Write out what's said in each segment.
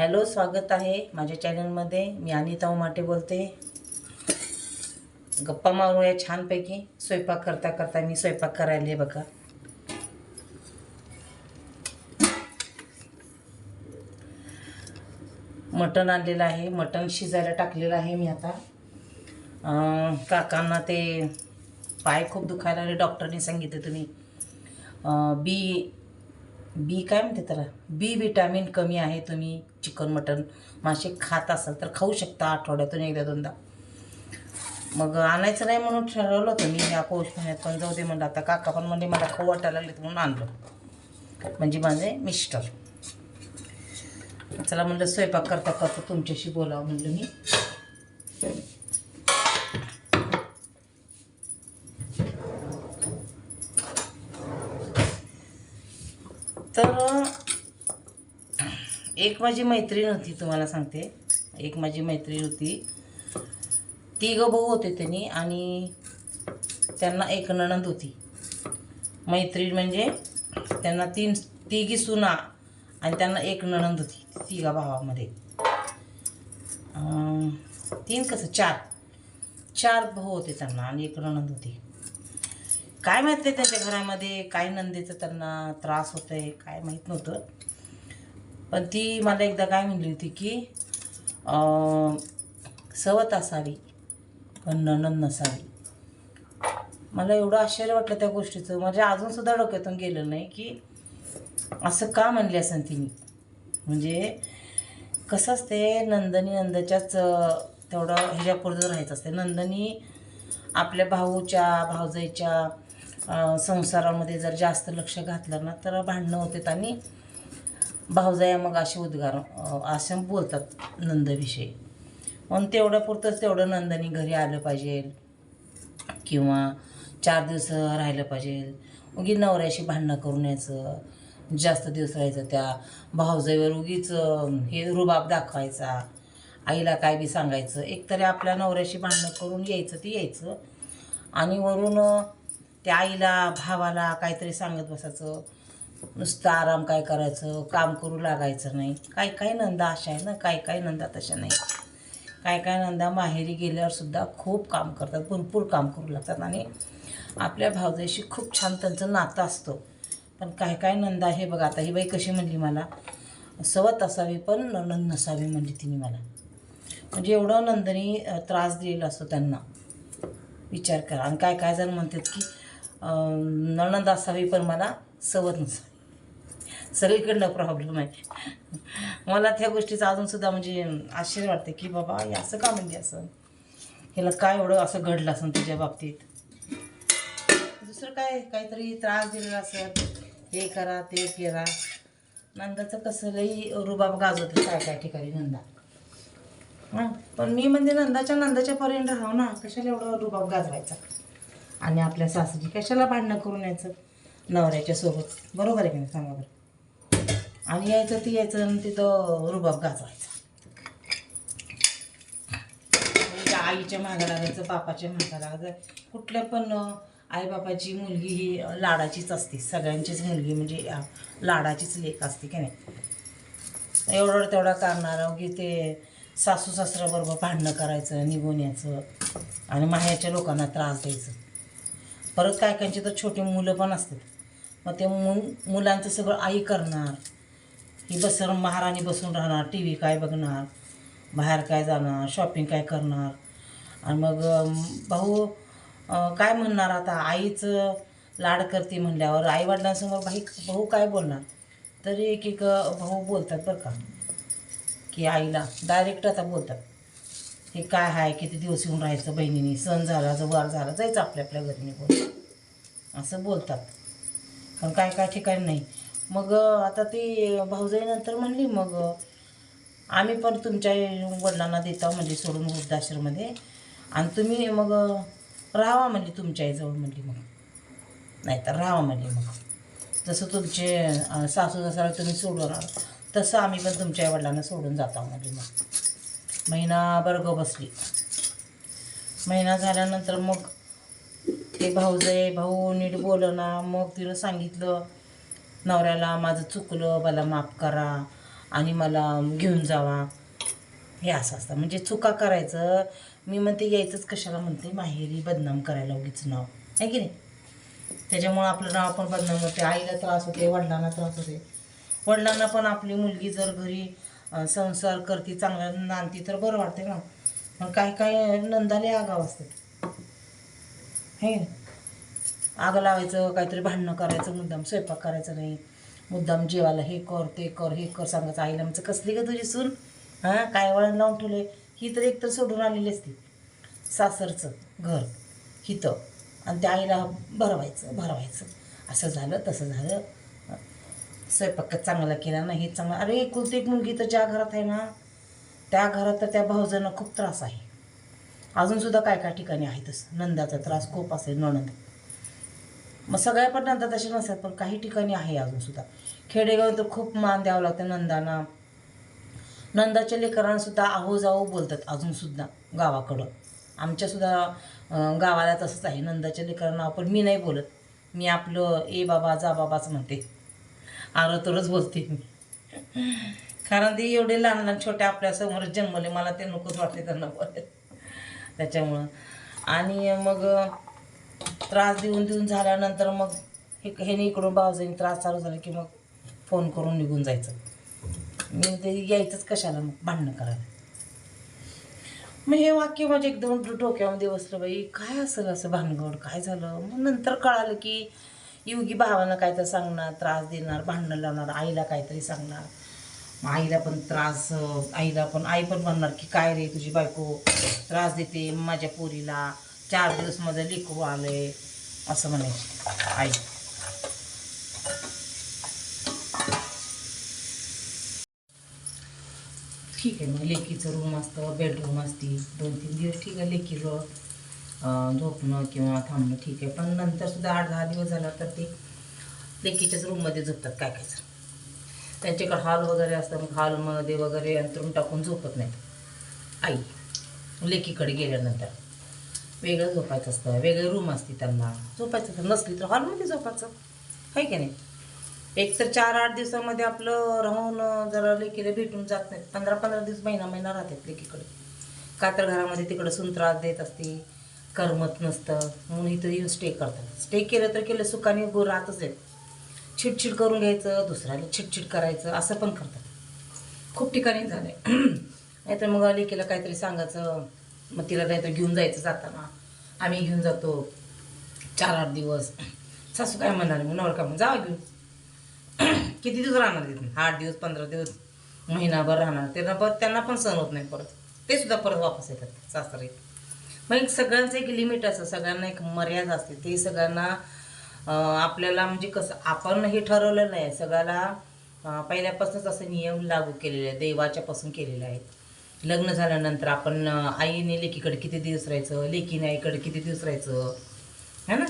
Hello स्वागत आहे माझ्या चॅनलमध्ये. मी अनिता उमाटे बोलते. गप्पा मारूया छानपैकी. स्वयंपाक करता करता मी स्वयंपाक करायला आहे बघा. मटण आणलेलं आहे. मटण शिजायला टाकलेलं आहे मी आता. काकांना ते पाय खूप दुखायला लागले. डॉक्टरने सांगितलं तुम्ही. बी बी काय म्हणते त्याला? बी विटॅमिन कमी आहे तुम्ही चिकन मटन मासे खात असाल तर खाऊ शकता आठवड्यातून एकदा दोनदा. मग आणायचं नाही म्हणून ठरवलं होतं मी या पौष महिन्यात पण जाऊ दे म्हणलं. आता काका पण म्हणजे मला खाऊ वाटायला लागले म्हणून आणलं. म्हणजे माझे मिस्टर. चला म्हणलं स्वयंपाक करता करता तुमच्याशी बोलावं म्हणलं मी तर एक माझी मैत्रीण होती तुम्हाला सांगते. एक माझी मैत्रीण होती. तिघं भाऊ होते त्यांनी आणि त्यांना एक नणंद होती. मैत्रीण म्हणजे त्यांना तीन तिघी सुना आणि त्यांना एक नणंद होती तिघा भावामध्ये. तीन कसं? चार. चार भाऊ होते त्यांना आणि एक नणंद होती. काय माहीत नाही त्यांच्या घरामध्ये? काय नंदीचं त्यांना त्रास होत आहे काय माहीत नव्हतं. पण ती मला एकदा काय म्हणली होती की सवत असावी पण नणंद नसावी. मला एवढं आश्चर्य वाटलं त्या गोष्टीचं. म्हणजे अजूनसुद्धा डोक्यातून गेलं नाही की असं का म्हणले असं तिने? म्हणजे कसं असते नंदनी नंदच्याच तेवढं ह्याच्यापुरतं राहायचं असते नंदनी आपल्या भाऊच्या भावजाईच्या संसारामध्ये जर जास्त लक्ष घातलं ना तर भांडणं होतात आणि भावजाया मग असे उद्गार असं बोलतात नंदविषयी. म्हणून तेवढ्यापुरतंच तेवढं नंदनी घरी आलं पाहिजे. किंवा चार दिवस राहिलं पाहिजे. उगी नवऱ्याशी भांडणं करून यायचं. जास्त दिवस राहायचं त्या भावजाईवर उगीच हे रुबाब दाखवायचा. आईला काय बी सांगायचं. एकतरी आपल्या नवऱ्याशी भांडणं करून यायचं ते यायचं. आणि वरून त्या आईला भावाला काहीतरी सांगत बसायचं. नुसतं आराम काय करायचं काम करू लागायचं नाही. काय काय नंदा अशा आहे ना काय काय नंदा तशा नाही. काय काय नंदा माहेरी गेल्यावर सुद्धा खूप काम करतात भरपूर काम करू लागतात. आणि आपल्या भावजाईशी खूप छान त्यांचं नातं असतं. पण काय काय नंदा हे बघा आता ही बाई कशी म्हणली मला सवत असावी पण नणंद नसावी म्हणली तिने मला. म्हणजे एवढं नंदनी त्रास दिलेला असतो त्यांना. विचार करा. आणि काय काय जण म्हणतात की नणंद असावी पण मला सवत नसावी. सगळीकडनं प्रॉब्लेम आहे. मला त्या गोष्टीचं अजूनसुद्धा म्हणजे आश्चर्य वाटते की बाबा हे असं का म्हणजे असं? हिला काय एवढं असं घडलं असं तुझ्या बाबतीत? दुसरं काय काहीतरी त्रास दिलेला असेल. हे करा ते करा. नंदाचं कसं लई रुबाब गाजवते काय काय ठिकाणी नंदा? हां पण मी म्हणजे नंदाच्या नंदाच्या पर्यंत राहावं ना कशाला एवढं रुबाब गाजवायचा? आणि आपल्या सासूची कशाला भांडणं करून यायचं? नवऱ्याच्या सोबत. बरोबर आहे की नाही? सांगा बरं. आणि यायचं ती यायचं आणि तिथं रुबाब गाजवायचा. म्हणजे आईच्या मागं लागायचं बापाच्या मागं लागायचं कुठल्या पण आई बापाची मुलगी ही लाडाचीच असते. सगळ्यांचीच मुलगी म्हणजे लाडाचीच लेख असते की नाही? एवढं तेवढा करणार की ते सासू सासऱ्याबरोबर भांडणं करायचं निघून यायचं आणि माहेरच्या लोकांना त्रास द्यायचं. परत काय कायचे तर छोटी मुलं पण असतात. मग ते मु मुलांचं सगळं आई करणार. ही बस महाराणी बसून राहणार टी व्ही काय बघणार बाहेर काय जाणार शॉपिंग काय करणार. आणि मग भाऊ काय म्हणणार आता? आईचं लाड करते म्हणल्यावर आईवडिलांसमोर भाई भाऊ काय बोलणार? तरी एक एक भाऊ बोलतात बरं का. की आईला डायरेक्ट आता बोलतात. हे काय आहे किती दिवस येऊन राहायचं बहिणीने? सण झाला जवार झाला जायचं आपल्या आपल्या घरी निघून. असं बोलतात. पण काय काय ठिकाणी नाही. मग आता ती भाऊजाईनंतर म्हणली मग आम्ही पण तुमच्या वडिलांना देतो म्हणजे सोडून वृद्धाश्रममध्ये. आणि तुम्ही मग राहावा म्हणजे तुमच्या आईजवळ म्हणली मग. नाहीतर राहावा म्हणली मग. जसं तुमचे सासू सासरा तुम्ही सोडवणार तसं आम्ही पण तुमच्या आईवडिलांना सोडून जातो म्हणली मग. महिनाभर ग बसली. महिना झाल्यानंतर मग ते भाऊजाई भाऊ नीट बोलना मग तिला सांगितलं नवऱ्याला माझं चुकलं मला माफ करा आणि मला घेऊन जावा. हे असं असतं. म्हणजे चुका करायचं मी म्हणते यायचंच कशाला म्हणते? माहेरी बदनाम करायला उगीच नाव. आहे की नाही? त्याच्यामुळं आपलं नाव पण बदनाम होते. आईला त्रास होते वडिलांना त्रास होते. वडिलांना पण आपली मुलगी जर घरी संसार करते चांगल्या नांदती तर बरं वाटते ना. पण काय काय नंदाले आगाव असते हे आग लावायचं काहीतरी भांडणं करायचं मुद्दाम स्वयंपाक करायचं नाही. मुद्दाम जेवायला हे कर ते कर हे कर सांगायचं आईला आमचं कसली का तुझी सून? हां काय वळण लावून ठेवले ही तर एकतर सोडून आलेली असते. सासरचं घर हिथं आणि त्या आईला भरवायचं भरवायचं. असं झालं तसं झालं. स्वयंपाक चांगला केला नाही हे चांगला. अरे एकुलती एक मुलगी तर ज्या घरात आहे ना त्या घरात तर त्या भाऊजांना खूप त्रास आहे. अजूनसुद्धा काय काय ठिकाणी आहे तसं? नंदाचा त्रास खूप असेल नणंद. मग सगळ्या पण नंदा तसे नसतात पण काही ठिकाणी आहे अजूनसुद्धा खेडेगाव तर खूप मान द्यावं लागतं नंदाना. नंदाच्या लेकरांना सुद्धा आहो जाओ बोलतात अजूनसुद्धा गावाकडं. आमच्यासुद्धा गावाला तसंच आहे. नंदाच्या लेकरांना आपण मी नाही बोलत. मी आपलं ए बाबा जा बाबाच म्हणते. आरतरच तरच बोलते मी. कारण ते एवढे लहान लहान छोट्या आपल्यासमोर जन्मले मला ते नकोच वाटते त्यांना बोलत त्याच्यामुळं. आणि मग त्रास देऊन देऊन झाल्यानंतर मग हे ह्याने इकडून भावजाईने त्रास चालू झाला की मग फोन करून निघून जायचं. मी ते यायचंच कशाला मग? भांडणं करायला. मग हे वाक्य माझे एकदम डोक्यामध्ये बसलं बाई. काय असेल असं भानगड? काय झालं? मग नंतर कळालं की युगी भावानं काहीतरी सांगणार त्रास देणार भांडणं लावणार आईला काहीतरी सांगणार. मग आईला पण त्रास आईला पण आई पण म्हणणार की काय रे तुझी बायको त्रास देते माझ्या पोरीला चार दिवस माझं लेकरू आले असं म्हणायची आई. ठीक आहे मग लेकीचं रूम असतं बेडरूम असती. दोन तीन दिवस ठीक आहे लेकीचं झोपणं किंवा थांबणं ठीक आहे. पण नंतर सुद्धा आठ दहा दिवस झाला तर ते लेकीच्याच रूममध्ये झोपतात काय काय जण. त्यांच्याकडे हॉल वगैरे असतं मग हॉलमध्ये वगैरे अंतरून टाकून झोपत नाहीत. आई लेकीकडे गेल्यानंतर. वेगळं झोपायचं असतं वेगळे रूम असते त्यांना. झोपायचं असतं नसली तर हॉलमध्ये झोपायचं. आहे की नाही? एक तर चार आठ दिवसामध्ये आपलं राहून जरा लेकीला भेटून जात नाहीत. पंधरा पंधरा दिवस महिना महिना राहतात लेकीकडे. का तर घरामध्ये तिकडं सून त्रास देत असते करमत नसतं. म्हणून इथं येऊन स्टे करतात. स्टे केलं तर केलं सुखाने गो राहतच आहेत. चिडचिड करून घ्यायचं दुसऱ्याला चिडचिड करायचं असं पण करतात. खूप ठिकाणी झालं आहे नाहीतर मग लेकीला काहीतरी सांगायचं मग तिला नाहीतर घेऊन जायचं जाताना. आम्ही घेऊन जातो. चार आठ दिवस. सासू काय म्हणणार मग नवरा का? मग जावा घेऊन. किती दिवस राहणार तिथे? आठ दिवस पंधरा दिवस. महिनाभर राहणार. त्यांना परत त्यांना पण सण होत नाही परत. ते सुद्धा परत वापस येतात सासरे. मग एक सगळ्यांचं एक लिमिट असतं. सगळ्यांना एक मर्यादा असते. ते सगळ्यांना आपल्याला म्हणजे कसं आपण हे ठरवलं नाही. सगळ्याला पहिल्यापासूनच असे नियम लागू केलेले आहेत. देवाच्यापासून केलेले आहेत. लग्न झाल्यानंतर आपण आईने लेकीकडे किती दिवस राहायचं लेकीने आईकडे किती दिवस राहायचं है ना?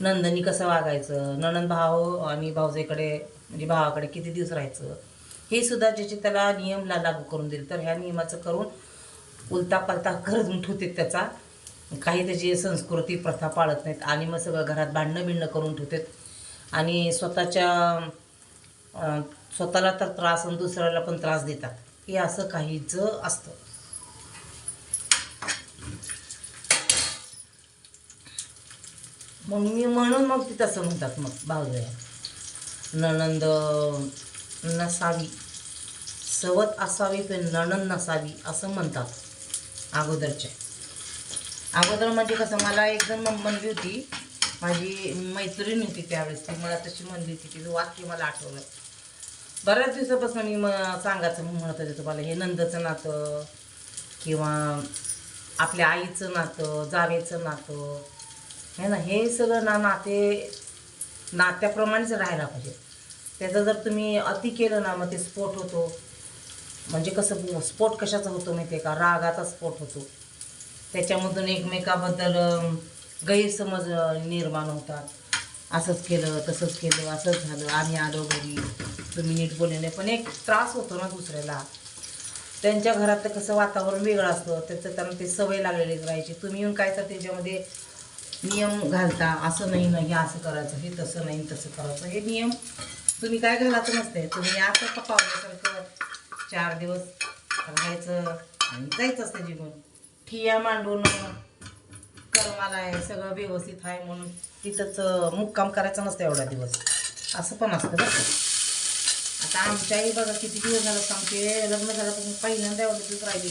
नंदनी कसं वागायचं नणंद भाऊ आणि भाऊजाईकडे म्हणजे भावाकडे किती दिवस राहायचं हे सुद्धा ज्याचे त्याला नियमला लागू करून दिले. तर ह्या नियमाचं करून उलता पलता करून ठेवते त्याचा. काही त्याची संस्कृती प्रथा पाळत नाहीत आणि मग सगळं घरात भांडणं बिंडणं करून ठेवतात आणि स्वतःच्या स्वतःला तर त्रास आणि दुसऱ्याला पण त्रास देतात. हे असं काहीच असतं. मग मी म्हणून मग ती तसं म्हणतात मग भावजया नणंद नसावी. सवत असावी पण नणंद नसावी असं म्हणतात अगोदरच्या. अगोदर म्हणजे कसं मला एकदम म्हणली होती माझी मैत्रीण होती त्यावेळेस ती मला तशी म्हणली होती तिचं वाक्य मला आठवलं बऱ्याच दिवसापासून मी मग सांगायचं म्हणत होते तुम्हाला हे नंदचं नातं किंवा आपल्या आईचं नातं जावेचं नातं है ना? हे सगळं ना नाते नात्याप्रमाणेच राहायला पाहिजे. त्याचं जर तुम्ही अति केलं ना मग ते स्फोट होतो. म्हणजे कसं स्फोट कशाचा होतो माहिती आहे का? रागाचा स्फोट होतो. त्याच्यामधून एकमेकाबद्दल गैरसमज निर्माण होतात. असंच केलं तसंच केलं असंच झालं आम्ही आलो घरी. तुम्ही नीट बोलले नाही पण एक त्रास होतो ना दुसऱ्याला. त्यांच्या घरात तर कसं वातावरण वेगळं असतं त्याचं त्यांना ते सवय लागलेली राहायची. तुम्ही येऊन काय तर त्याच्यामध्ये नियम घालता असं नाही ना हे असं करायचं हे तसं नाही तसं करायचं. हे नियम तुम्ही काय घालायचं नसते. तुम्ही असं का पावल्यासारखं चार दिवस राहायचं आणि जायचं असतं जीवन ठिया मांडून कर्माला आहे सगळं व्यवस्थित आहे म्हणून. तिथंच मुक्काम करायचं नसतं एवढा दिवस. असं पण असतं बरं आता आमच्याही बघा किती दिवस झालं आमचे लग्न झाल्यापासून पहिल्यांदा एवढे दिवस राहिले.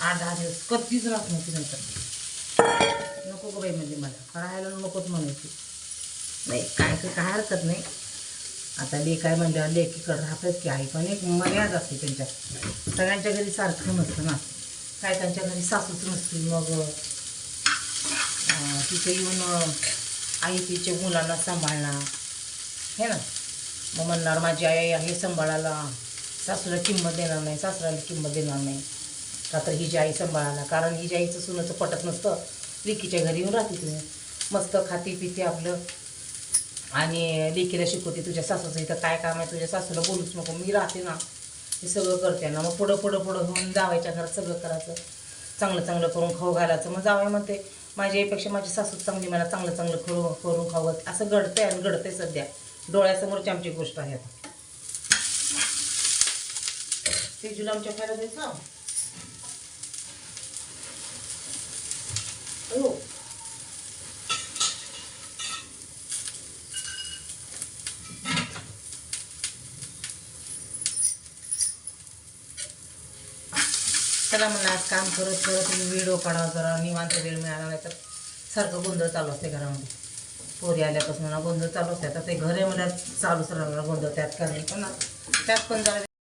आठ दहा दिवस कधीच राहत नव्हती नंतर. नको गं बाई म्हणजे मला राहायला नकोच म्हणायची. नाही काय काय काय हरकत नाही. आता लेख काय म्हणल्यावर लेकीकडे राहतात की आई पण एक मर्यादा असते त्यांच्या सगळ्यांच्या घरी सारखं नसतं ना. काय त्यांच्या घरी सासूच नसते मग तिथे येऊन आई तिच्या मुलांना सांभाळणार. हे ना? मग म्हणणार माझी आई आहे सांभाळायला. सासूला किंमत देणार नाही सासऱ्याला किंमत देणार नाही. का तर हिची आई सांभाळायला कारण हिच्या आईचं सुनाचं पटत नसतं. लेकीच्या घरी येऊन राहते तुम्ही मस्त खाती पिते आपलं. आणि लेकीला शिकवते तुझ्या सासूचं इथं काय काम आहे? तुझ्या सासूला बोलूच नको मी राहते ना. हे सगळं करते ना मग पुढं पुढं पुढं होऊन जावायच्या घरात सगळं करायचं. चांगलं चांगलं करून खाऊ घालायचं. मग जावं म्हणते माझ्या आईपेक्षा माझी सासू चांगली मला चांगलं चांगलं करू करून खावं. असं घडतंय आणि घडतंय सध्या. डोळ्यासमोरची आमची गोष्ट आहे आता. ते जुला आमच्या खायला द्यायचं? हो. चला म्हणलं आज काम करत करत व्हिडिओ काढावा जरा निवांत वेळ मिळाला नाही तर सारखं गोंधळ चालू असते घरामध्ये. पोरी आल्यापासून मला गोंधळ चालू असते. आता ते घर आहे मला चालूच राहणार गोंधळ त्यात करणे. पण त्यात पण जरा